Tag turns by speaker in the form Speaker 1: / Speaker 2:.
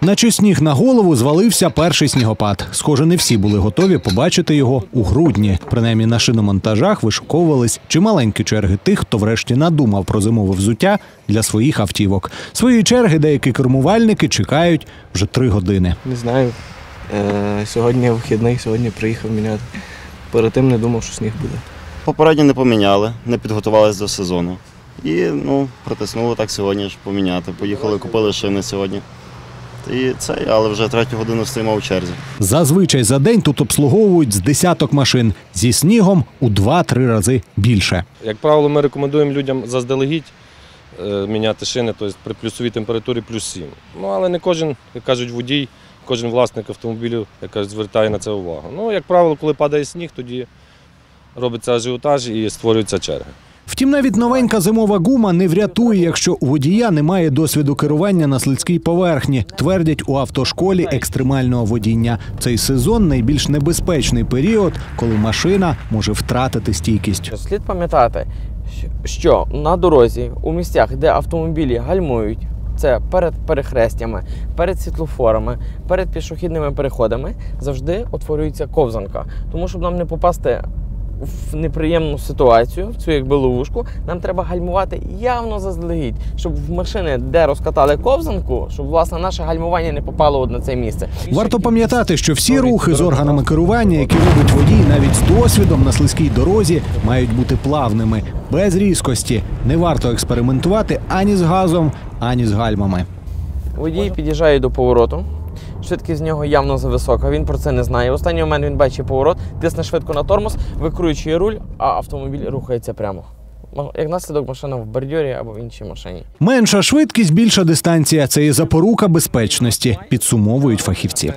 Speaker 1: Наче сніг на голову звалився перший снігопад. Схоже, не всі були готові побачити його у грудні. Принаймні на шиномонтажах вишуковувались чималенькі черги тих, хто врешті надумав про зимове взуття для своїх автівок. Свої черги деякі кермувальники чекають вже три години.
Speaker 2: Не знаю. Е, сьогодні вихідний, сьогодні приїхав міняти. Перед тим не думав, що сніг буде.
Speaker 3: Попередньо не поміняли, не підготувалися до сезону. І ну, притиснули так сьогодні ж поміняти. Поїхали, купили шини сьогодні. І це, але вже третю годину стоїмо в черзі.
Speaker 1: Зазвичай за день тут обслуговують з десяток машин зі снігом у 2-3 рази більше.
Speaker 4: Як правило, ми рекомендуємо людям заздалегідь е, міняти шини, тобто при плюсовій температурі плюс 7. Ну, але не кожен, як кажуть, водій, кожен власник автомобілю, як кажуть, звертає на це увагу. Ну, як правило, коли падає сніг, тоді робиться ажіотаж і створюються черги.
Speaker 1: Втім, навіть новенька зимова гума не врятує, якщо у водія немає досвіду керування на слизькій поверхні. Твердять у автошколі екстремального водіння. Цей сезон найбільш небезпечний період, коли машина може втратити стійкість.
Speaker 5: Слід пам'ятати, що на дорозі у місцях, де автомобілі гальмують, це перед перехрестями, перед світлофорами, перед пішохідними переходами, завжди утворюється ковзанка. Тому щоб нам не попасти в неприємну ситуацію, в цю якби ловушку, нам треба гальмувати явно заздалегідь, щоб в машини, де розкатали ковзанку, щоб власне наше гальмування не попало от на це місце.
Speaker 1: Варто пам'ятати, що всі рухи з органами керування, які робить водій навіть з досвідом на слизькій дорозі, мають бути плавними, без різкості. Не варто експериментувати ані з газом, ані з гальмами.
Speaker 5: Водій під'їжджає до повороту. Швидкість з нього явно зависока. Він про це не знає. В останній момент він бачить поворот, тисне швидко на тормоз, викручує руль, а автомобіль рухається прямо. Як наслідок машина в бордюрі або в іншій машині.
Speaker 1: Менша швидкість, більша дистанція це і запорука безпечності, підсумовують фахівці.